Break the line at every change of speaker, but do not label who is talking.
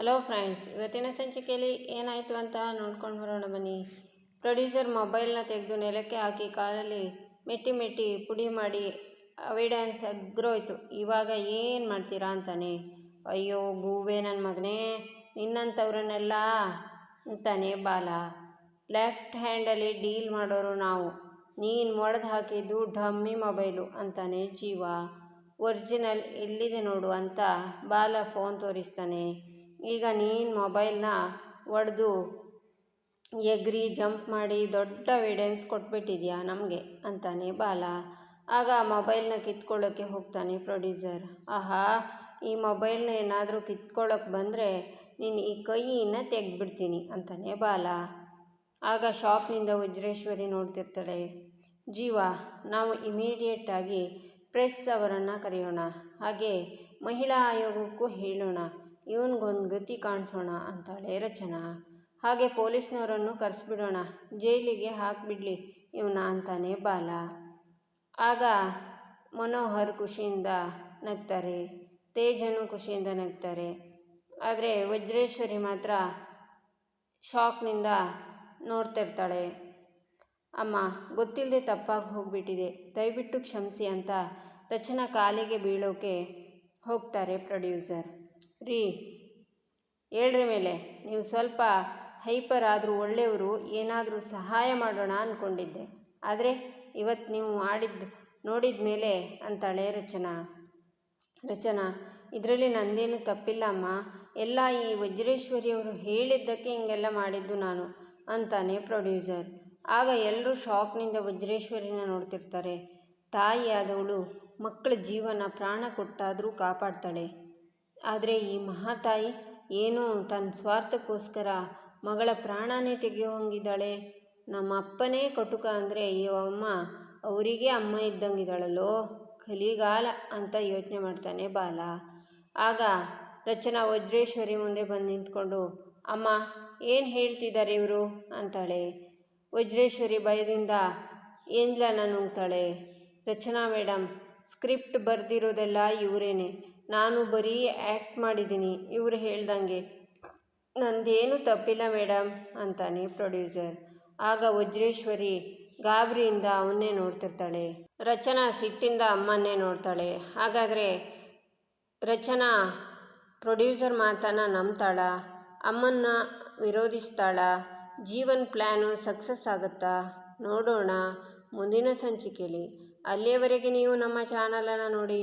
Hello friends ಇವತ್ತಿನ ಸಂಚಿಕೆಯಲ್ಲಿ ಏನಾಯಿತು ಅಂತ ನೋಡ್ಕೊಂಡು ಬರೋಣ ಬನ್ನಿ. ಪ್ರೊಡ್ಯೂಸರ್ ಮೊಬೈಲ್ನ ತೆಗೆದು ನೆಲಕ್ಕೆ ಹಾಕಿ ಕಾಲಲ್ಲಿ ಮೆಟ್ಟಿ ಮೆಟ್ಟಿ ಪುಡಿ ಮಾಡಿ ಅವಿಡೆನ್ಸ್ ಅಗ್ರೋಯ್ತು ಇವಾಗ ಏನು ಮಾಡ್ತೀರಾ ಅಂತಾನೆ. ಅಯ್ಯೋ, ಗೂಬೆ ನನ್ನ ಮಗನೇ ನಿನ್ನಂಥವ್ರನ್ನೆಲ್ಲ ಅಂತಾನೆ ಬಾಲ. ಲೆಫ್ಟ್ ಹ್ಯಾಂಡಲ್ಲಿ ಡೀಲ್ ಮಾಡೋರು ನಾವು. ನೀನು ಒಡೆದು ಹಾಕಿದ್ದು ಡಮ್ಮಿ ಮೊಬೈಲು ಅಂತಾನೆ ಜೀವ. ಒರಿಜಿನಲ್ ಎಲ್ಲಿದೆ ನೋಡು ಅಂತ ಬಾಲ ಫೋನ್ ತೋರಿಸ್ತಾನೆ. ಈಗ ನೀನು ಮೊಬೈಲ್ನ ಒಡೆದು ಎಗ್ರಿ, ಜಂಪ್ ಮಾಡಿ ದೊಡ್ಡ ಎವಿಡೆನ್ಸ್ ಕೊಟ್ಬಿಟ್ಟಿದ್ಯಾ ನಮಗೆ? ಅಂತಾನೆ ಬಾಲ. ಆಗ ಮೊಬೈಲ್ನ ಕಿತ್ಕೊಳ್ಳೋಕ್ಕೆ ಹೋಗ್ತಾನೆ ಪ್ರೊಡ್ಯೂಸರ್ ಆಹಾ, ಈ ಮೊಬೈಲ್ನ ಏನಾದರೂ ಕಿತ್ಕೊಳ್ಳೋಕೆ ಬಂದರೆ ನೀನು ಈ ಕೈಯನ್ನ ತೆಗೆದ್ಬಿಡ್ತೀನಿ, ಅಂತಾನೆ ಬಾಲ. ಆಗ ಶಾಪ್ನಿಂದ ವಜ್ರೇಶ್ವರಿ ನೋಡ್ತಿರ್ತಾಳೆ. ಜೀವ, ನಾವು ಇಮಿಡಿಯೇಟಾಗಿ ಪ್ರೆಸ್ ಅವರನ್ನು ಕರೆಯೋಣ. ಹಾಗೆ ಮಹಿಳಾ ಆಯೋಗಕ್ಕೂ ಹೇಳೋಣ. ಇವನಿಗೊಂದು ಗತಿ ಕಾಣಿಸೋಣ ಅಂತಾಳೆ ರಚನಾ. ಹಾಗೆ ಪೊಲೀಸ್ನವರನ್ನು ಕರೆಸ್ಬಿಡೋಣ, ಜೈಲಿಗೆ ಹಾಕಿಬಿಡ್ಲಿ ಇವನ ಅಂತಾನೆ ಬಾಲ. ಆಗ ಮನೋಹರ್ ಖುಷಿಯಿಂದ ನಗ್ತಾರೆ, ತೇಜನು ಖುಷಿಯಿಂದ ನಗ್ತಾರೆ. ಆದರೆ ವಜ್ರೇಶ್ವರಿ ಮಾತ್ರ ಶಾಕ್ನಿಂದ ನೋಡ್ತಿರ್ತಾಳೆ ಅಮ್ಮ ಗೊತ್ತಿಲ್ಲದೆ ತಪ್ಪಾಗಿ ಹೋಗಿಬಿಟ್ಟಿದೆ, ದಯವಿಟ್ಟು ಕ್ಷಮಿಸಿ ಅಂತ ರಚನಾ ಕಾಲಿಗೆ ಬೀಳೋಕೆ ಹೋಗ್ತಾರೆ ಪ್ರೊಡ್ಯೂಸರ್. ರೀ, ಹೇಳ್ರಿ ಮೇಲೆ. ನೀವು ಸ್ವಲ್ಪ ಹೈಪರ್ ಆದರೂ ಒಳ್ಳೆಯವರು, ಏನಾದರೂ ಸಹಾಯ ಮಾಡೋಣ ಅಂದ್ಕೊಂಡಿದ್ದೆ ಆದರೆ ಇವತ್ತು ನೀವು ಮಾಡಿದ್ದು ನೋಡಿದ ಮೇಲೆ ಅಂತಾಳೆ ರಚನಾ. ರಚನಾ, ಇದರಲ್ಲಿ ನಂದೇನು ತಪ್ಪಿಲ್ಲ ಅಮ್ಮ. ಎಲ್ಲ ಈ ವಜ್ರೇಶ್ವರಿಯವರು ಹೇಳಿದ್ದಕ್ಕೆ ಹಿಂಗೆಲ್ಲ ಮಾಡಿದ್ದು ನಾನು, ಅಂತಾನೆ ಪ್ರೊಡ್ಯೂಸರ್. ಆಗ ಎಲ್ಲರೂ ಶಾಕ್ನಿಂದ ವಜ್ರೇಶ್ವರಿನ ನೋಡ್ತಿರ್ತಾರೆ. ತಾಯಿಯಾದವಳು ಮಕ್ಕಳ ಜೀವನ ಪ್ರಾಣ ಕೊಟ್ಟಾದರೂ ಕಾಪಾಡ್ತಾಳೆ. ಆದರೆ ಈ ಮಹಾತಾಯಿ ಏನು ತನ್ನ ಸ್ವಾರ್ಥಕ್ಕೋಸ್ಕರ ಮಗಳ ಪ್ರಾಣನೇ ತೆಗೆಯೋ ಹಂಗಿದ್ದಾಳೆ ನಮ್ಮ ಅಪ್ಪನೇ ಕಟುಕ ಅಂದರೆ ಅಮ್ಮ ಅವರಿಗೆ ಅಮ್ಮ ಇದ್ದಂಗಿದ್ದಾಳಲ್ಲೋ? ಕಲಿಗಾಲ ಅಂತ ಯೋಚನೆ ಮಾಡ್ತಾನೆ ಬಾಲ. ಆಗ ರಚನಾ ವಜ್ರೇಶ್ವರಿ ಮುಂದೆ ಬಂದು ನಿಂತ್ಕೊಂಡು, ಅಮ್ಮ, ಏನು ಹೇಳ್ತಿದ್ದಾರೆ ಇವರು? ಅಂತಾಳೆ. ವಜ್ರೇಶ್ವರಿ ಭಯದಿಂದ ಏನ್ಲನ ನುಂಗ್ತಾಳೆ ರಚನಾ ಮೇಡಮ್ ಸ್ಕ್ರಿಪ್ಟ್ ಬರೆದಿರೋದೆಲ್ಲ ಇವರೇನೆ. ನಾನು ಬರೀ ಆ್ಯಕ್ಟ್ ಮಾಡಿದ್ದೀನಿ, ಇವರು ಹೇಳ್ದಂಗೆ. ನಂದೇನು ತಪ್ಪಿಲ್ಲ ಮೇಡಮ್ ಅಂತಾನೆ ಪ್ರೊಡ್ಯೂಸರ್ ಆಗ ವಜ್ರೇಶ್ವರಿ ಗಾಬರಿಯಿಂದ ಅವನ್ನೇ ನೋಡ್ತಿರ್ತಾಳೆ. ರಚನಾ ಸಿಟ್ಟಿಂದ ಅಮ್ಮನ್ನೇ ನೋಡ್ತಾಳೆ. ಹಾಗಾದರೆ ರಚನಾ ಪ್ರೊಡ್ಯೂಸರ್ ಮಾತನ್ನು ನಂಬ್ತಾಳ? ಅಮ್ಮನ್ನ ವಿರೋಧಿಸ್ತಾಳ? ಜೀವನ್ ಪ್ಲ್ಯಾನು ಸಕ್ಸಸ್ ಆಗುತ್ತಾ? ನೋಡೋಣ, ಮುಂದಿನ ಸಂಚಿಕೆಯಲ್ಲಿ ಅಲ್ಲಿಯವರೆಗೆ ನೀವು ನಮ್ಮ ಚಾನಲನ್ನು ನೋಡಿ.